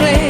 trail